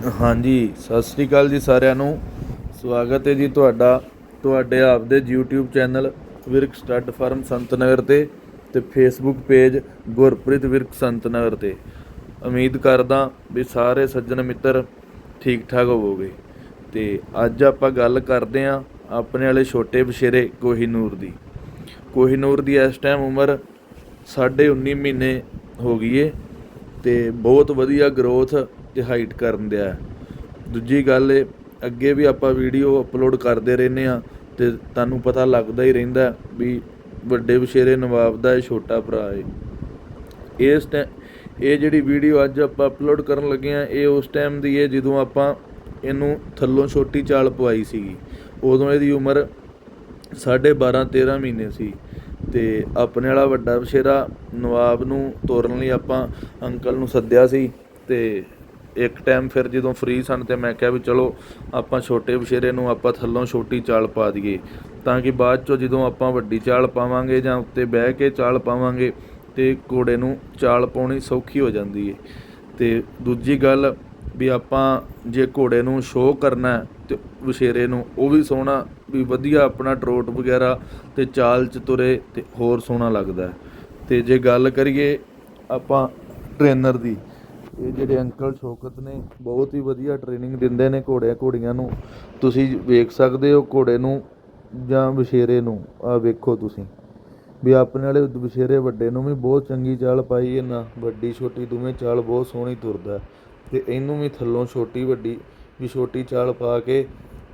ਹਾਂਜੀ, ਸਤਿ ਸ੍ਰੀ ਅਕਾਲ ਜੀ ਸਾਰਿਆਂ ਨੂੰ। ਸਵਾਗਤ ਹੈ ਜੀ ਤੁਹਾਡਾ, ਤੁਹਾਡੇ ਆਪਦੇ YouTube channel Virk stud farm Santnagar ਤੇ ਤੇ Facebook ਪੇਜ ਗੁਰਪ੍ਰੀਤ ਵਿਰਕ ਸੰਤਨਗਰ ਤੇ। ਉਮੀਦ ਕਰਦਾ ਵੀ ਸਾਰੇ ਸੱਜਣ ਮਿੱਤਰ ਠੀਕ ਠਾਕ ਹੋਵੋਗੇ। ਤੇ ਅੱਜ ਆਪਾਂ ਗੱਲ ਕਰਦੇ ਆਂ ਆਪਣੇ ਵਾਲੇ ਛੋਟੇ ਬਸ਼ੇਰੇ ਕੋਹੀਨੂਰ ਦੀ। ਕੋਹੀਨੂਰ ਦੀ ਇਸ ਟਾਈਮ ਉਮਰ 19 ਮਹੀਨੇ ਹੋ ਗਈ ਏ ਤੇ ਬਹੁਤ ਵਧੀਆ ਗਰੋਥ ਤੇ ਹਾਈਟ ਕਰਨ ਦਿਆ ਦੂਜੀ ਗੱਲ ਏ ਅੱਗੇ ਵੀ ਆਪਾਂ ਵੀਡੀਓ ਅਪਲੋਡ ਕਰਦੇ ਰਹਿੰਦੇ ਆ ਤੇ ਤੁਹਾਨੂੰ ਪਤਾ ਲੱਗਦਾ ਹੀ ਰਹਿੰਦਾ ਵੀ ਵੱਡੇ ਬਸ਼ੇਰੇ ਨਵਾਬ ਦਾ ਇਹ ਛੋਟਾ ਭਰਾ ਏ ਇਸ ਟੈ, ਇਹ ਜਿਹੜੀ ਵੀਡੀਓ ਅੱਜ ਆਪਾਂ ਅਪਲੋਡ ਕਰਨ ਲੱਗੇ ਆ ਇਹ ਉਸ ਟਾਈਮ ਦੀ ਹੈ ਜਦੋਂ ਆਪਾਂ ਇਹਨੂੰ ਥੱਲੋਂ ਛੋਟੀ ਚਾਲ ਪਵਾਈ ਸੀਗੀ। ਉਦੋਂ ਇਹਦੀ ਉਮਰ ਸਾਢੇ 12 13 ਮਹੀਨੇ ਸੀ ਤੇ ਆਪਣੇ ਵਾਲਾ ਵੱਡਾ ਬਸ਼ੇਰਾ ਨਵਾਬ ਨੂੰ ਤੋਰਨ ਲਈ ਆਪਾਂ ਅੰਕਲ ਨੂੰ ਸੱਦਿਆ ਸੀ ਤੇ ਇੱਕ ਟਾਈਮ ਫਿਰ ਜਦੋਂ ਫ੍ਰੀ ਸਨ ਤੇ ਮੈਂ ਕਿਹਾ ਵੀ ਚਲੋ ਆਪਾਂ ਛੋਟੇ ਬਸ਼ੇਰੇ ਨੂੰ ਆਪਾਂ ਥੱਲੋਂ ਛੋਟੀ ਚਾਲ ਪਾ ਦਈਏ ਤਾਂ ਕਿ ਬਾਅਦ ਚੋਂ ਜਦੋਂ ਆਪਾਂ ਵੱਡੀ ਚਾਲ ਪਾਵਾਂਗੇ ਜਾਂ ਉੱਤੇ ਬਹਿ ਕੇ ਚਾਲ ਪਾਵਾਂਗੇ ਤੇ ਘੋੜੇ ਨੂੰ ਚਾਲ ਪਾਉਣੀ ਸੌਖੀ ਹੋ ਜਾਂਦੀ ਹੈ ਤੇ ਦੂਜੀ ਗੱਲ ਵੀ ਆਪਾਂ ਜੇ ਘੋੜੇ ਨੂੰ ਸ਼ੋਅ ਕਰਨਾ ਹੈ ਤੇ ਵਿਸ਼ੇਰੇ ਨੂੰ, ਉਹ ਵੀ ਸੋਹਣਾ, ਵੀ ਵਧੀਆ ਆਪਣਾ ਟਰੋਟ ਵਗੈਰਾ ਤੇ ਚਾਲ ਚ ਤੁਰੇ ਤੇ ਹੋਰ ਸੋਹਣਾ ਲੱਗਦਾ ਹੈ। ਤੇ ਜੇ ਗੱਲ ਕਰੀਏ ਆਪਾਂ ਟ੍ਰੇਨਰ ਦੀ ਇਹ ਜਿਹੜੇ ਅੰਕਲ ਸ਼ੌਕਤ ਨੇ, ਬਹੁਤ ਹੀ ਵਧੀਆ ਟ੍ਰੇਨਿੰਗ ਦਿੰਦੇ ਨੇ ਘੋੜਿਆਂ, ਘੋੜੀਆਂ ਨੂੰ। ਤੁਸੀਂ ਵੇਖ ਸਕਦੇ ਹੋ ਘੋੜੇ ਨੂੰ ਜਾਂ ਵਿਸ਼ੇਰੇ ਨੂੰ ਆ ਵੇਖੋ ਤੁਸੀਂ। ਵੀ ਆਪਣੇ ਵਾਲੇ ਵਿਸ਼ੇਰੇ ਵੱਡੇ ਨੂੰ ਵੀ ਬਹੁਤ ਚੰਗੀ ਚਾਲ ਪਾਈ ਹੈ ਨਾ ਵੱਡੀ, ਛੋਟੀ ਦੋਵੇਂ ਚਾਲ ਬਹੁਤ ਸੋਹਣੀ ਤੁਰਦਾ। ਹੈ। ਤੇ ਇਹਨੂੰ ਵੀ ਥੱਲੋਂ ਛੋਟੀ, ਵੱਡੀ ਵੀ ਛੋਟੀ ਚਾਲ ਪਾ ਕੇ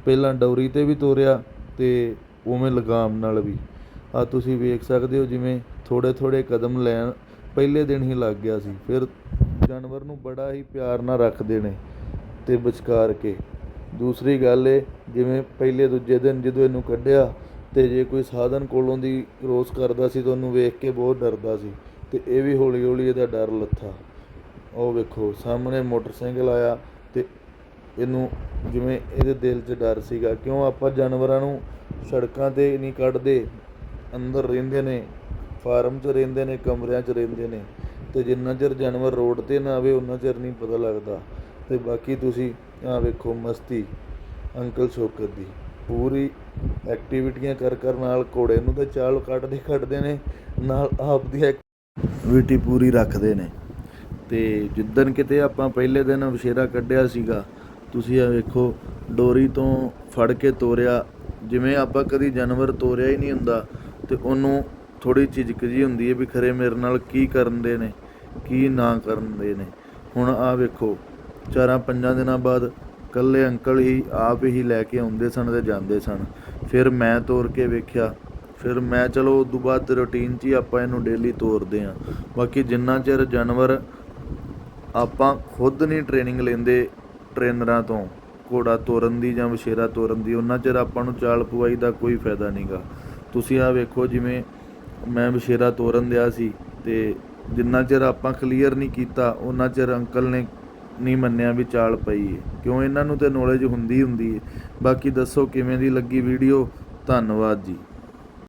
ਪਹਿਲਾਂ ਡੌਰੀ ਤੇ ਵੀ ਤੋਰਿਆ ਤੇ ਉਵੇਂ ਲਗਾਮ ਨਾਲ ਵੀ। ਆ ਤੁਸੀਂ ਵੇਖ ਸਕਦੇ ਹੋ ਜਿਵੇਂ ਥੋੜੇ ਥੋੜੇ ਕਦਮ ਲੈਣ, ਪਹਿਲੇ ਦਿਨ ਹੀ ਲੱਗ ਗਿਆ ਸੀ। ਫਿਰ ਜਾਨਵਰ ਨੂੰ ਬੜਾ ਹੀ ਪਿਆਰ ਨਾਲ ਰੱਖਦੇ ਨੇ ਅਤੇ ਵਿਚਕਾਰ ਕੇ। ਦੂਸਰੀ ਗੱਲ ਏ ਜਿਵੇਂ ਪਹਿਲੇ ਦੂਜੇ ਦਿਨ ਜਦੋਂ ਇਹਨੂੰ ਕੱਢਿਆ ਅਤੇ ਜੇ ਕੋਈ ਸਾਧਨ ਕੋਲੋਂ ਦੀ ਰੋਸ ਕਰਦਾ ਸੀ ਤਾਂ ਉਹਨੂੰ ਵੇਖ ਕੇ ਬਹੁਤ ਡਰਦਾ ਸੀ ਅਤੇ ਇਹ ਵੀ ਹੌਲੀ ਹੌਲੀ ਇਹਦਾ ਡਰ ਲੱਥਾ। ਉਹ ਵੇਖੋ, ਸਾਹਮਣੇ ਮੋਟਰਸਾਈਕਲ ਆਇਆ ਅਤੇ ਇਹਨੂੰ ਜਿਵੇਂ ਇਹਦੇ ਦਿਲ 'ਚ ਡਰ ਸੀਗਾ, ਕਿਉਂ ਆਪਾਂ ਜਾਨਵਰਾਂ ਨੂੰ ਸੜਕਾਂ ਤੇ ਨਹੀਂ ਕੱਢਦੇ? ਅੰਦਰ ਰਹਿੰਦੇ ਨੇ, ਫਾਰਮ 'ਚ ਰਹਿੰਦੇ ਨੇ, ਕਮਰਿਆਂ 'ਚ ਰਹਿੰਦੇ ਨੇ। ਅਤੇ ਜਿੰਨਾ ਚਿਰ ਜਾਨਵਰ ਰੋਡ ਤੇ ਨਾ ਆਵੇ, ਉਨਾ ਚਿਰ ਨਹੀਂ ਪਤਾ ਲੱਗਦਾ। ਅਤੇ ਬਾਕੀ ਤੁਸੀਂ ਆਹ ਵੇਖੋ ਮਸਤੀ, ਅੰਕਲ ਸ਼ੌਕਤ ਦੀ। ਪੂਰੀ ਐਕਟੀਵਿਟੀਆਂ ਕਰ ਕਰ ਨਾਲ ਘੋੜੇ ਨੂੰ ਤਾਂ ਚਾਲ ਕੱਢਦੇ ਕੱਢਦੇ ਨੇ, ਨਾਲ ਆਪ ਦੀ ਐਕਟੀਵਿਟੀ ਪੂਰੀ ਰੱਖਦੇ ਨੇ। ਤੇ ਜਿੱਦਣ ਕਿਤੇ ਆਪਾਂ ਪਹਿਲੇ ਦਿਨ ਵਿਸ਼ੇਰਾ ਕੱਢਿਆ ਸੀਗਾ, ਤੁਸੀਂ ਆ ਵੇਖੋ, ਡੋਰੀ ਤੋਂ ਫੜ ਕੇ ਤੋਰਿਆ। ਜਿਵੇਂ ਆਪਾਂ ਕਦੀ ਜਾਨਵਰ ਤੋਰਿਆ ਹੀ ਨਹੀਂ ਹੁੰਦਾ, ਤੇ ਉਹਨੂੰ ਥੋੜੀ ਝਿਜਕ ਜੀ ਹੁੰਦੀ ਹੈ ਵੀ ਖਰੇ ਮੇਰੇ ਨਾਲ ਕੀ ਕਰਨ ਦੇ ਨੇ, ਕੀ ਨਾ ਕਰਨ ਦੇ ਨੇ। ਹੁਣ ਆ ਵੇਖੋ, ਚਾਰਾਂ ਪੰਜਾਂ ਦਿਨਾਂ ਬਾਅਦ ਕੱਲੇ ਅੰਕਲ ਹੀ ਆਪ ਹੀ ਲੈ ਕੇ ਆਉਂਦੇ ਸਨ ਤੇ ਜਾਂਦੇ ਸਨ। ਫਿਰ ਮੈਂ ਤੋਰ ਕੇ ਵੇਖਿਆ, ਫਿਰ ਮੈਂ ਚਲੋ ਉਦੋਂ ਬਾਅਦ ਰੁਟੀਨ 'ਚ ਹੀ ਆਪਾਂ ਇਹਨੂੰ ਡੇਲੀ ਤੋਰਦੇ ਆਂ ਬਾਕੀ ਜਿੰਨਾ ਚਿਰ ਜਾਨਵਰ ਆਪਾਂ ਖੁਦ ਨਹੀਂ ਟ੍ਰੇਨਿੰਗ ਲੈਂਦੇ ਟ੍ਰੇਨਰਾਂ ਤੋਂ, ਘੋੜਾ ਤੋਰਨ ਦੀ ਜਾਂ ਵਿਸ਼ੇਰਾ ਤੋਰਨ ਦੀ, ਉਹਨਾਂ ਚਿਰ ਆਪਾਂ ਨੂੰ ਚਾਲ ਪਵਾਈ ਦਾ ਕੋਈ ਫਾਇਦਾ ਨਹੀਂਗਾ ਤੁਸੀਂ ਆ ਵੇਖੋ ਜਿਵੇਂ ਮੈਂ ਵਿਸ਼ੇਰਾ ਤੋਰਨ ਦਿਆ ਸੀ ਤੇ ਜਿੰਨਾ ਚਿਰ ਆਪਾਂ ਕਲੀਅਰ ਨਹੀਂ ਕੀਤਾ ਉਹਨਾਂ ਚਿਰ ਅੰਕਲ ਨੇ ਨਹੀਂ ਮੰਨਿਆ ਵੀ ਚਾਲ ਪਈ ਹੈ ਕਿਉਂ ਇਹਨਾਂ ਨੂੰ ਤੇ ਨੌਲੇਜ ਹੁੰਦੀ ਹੁੰਦੀ ਹੈ ਬਾਕੀ ਦੱਸੋ ਕਿਵੇਂ ਦੀ ਲੱਗੀ ਵੀਡੀਓ ਧੰਨਵਾਦ ਜੀ।